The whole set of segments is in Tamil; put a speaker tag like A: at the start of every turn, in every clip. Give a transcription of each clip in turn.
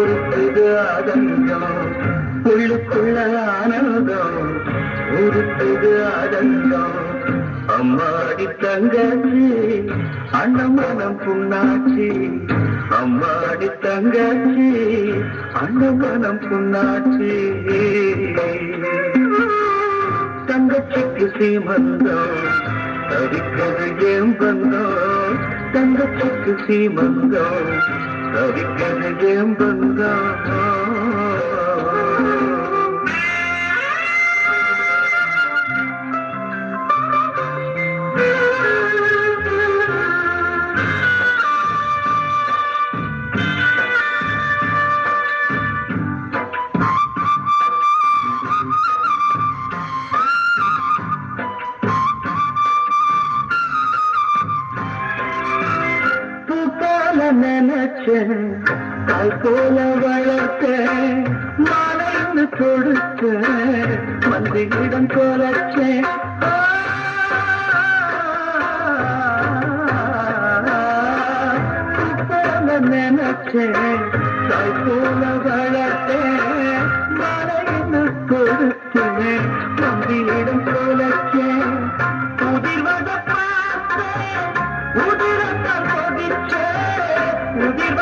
A: உருக்குது ஆதங்கம் உள்ளுக்குள்ள ஆனந்தம் உருக்குது ஆதங்கம் அம்மாடி தங்கச்சி அண்ணமனம் புண்ணாச்சி. அம்மாடி தங்கச்சி அண்ணமனம் புண்ணாச்சி. தங்கச்சிக்கு சீமந்தம் தவிக்கிறது ஏன் பந்தம் தங்கச்சிக்கு சீமந்தம் தவிக்கிறது ஏன் நினைச்சேன் தாய் போல வளர்த்தேன் மாலைன்னு கொடுத்தேன் மந்திரிடம் தொலைச்சேன் பூ நினைச்சேன் தாய் போல வளர்த்தேன் மாலைன்னு வந்து இடம் தொலைச்சேன் புதிர்வத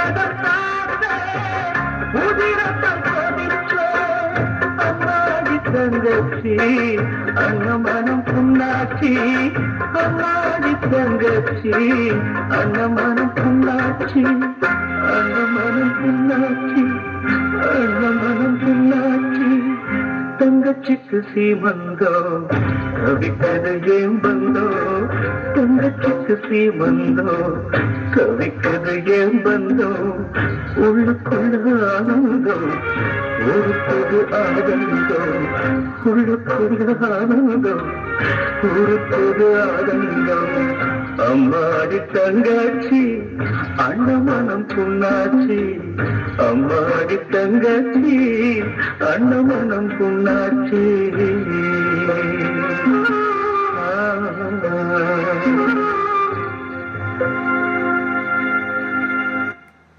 A: உதிர்வதம் பார்த்தேன் உதிரத்தால் கொதிச்சே அம்மாடி தங்கச்சி அன்னமனம் புண்ணாச்சி. அம்மாடி தங்கச்சி அன்னமனம் புண்ணாச்சி. அன்னமனம் புண்ணாச்சி அன்னமனம் புண்ணாச்சி. தங்கச்சிக்கு சீமந்தோ கவி ஏன் வந்தோ? தங்கச்சிக்கு சீமந்தோ கவிக்கது ஏன் பந்தோ உள்ளுக்குள்ள ஆனந்தம் ஒரு பொது ஆனந்தம் உள்ளுக்குள்ள ஆனந்தம் ஒரு பொது ஆனந்தம் அம்மாடி தங்கச்சி அண்ணமனம் புண்ணாச்சி அம்மாடி தங்கச்சி அண்ணமனம் புண்ணாச்சி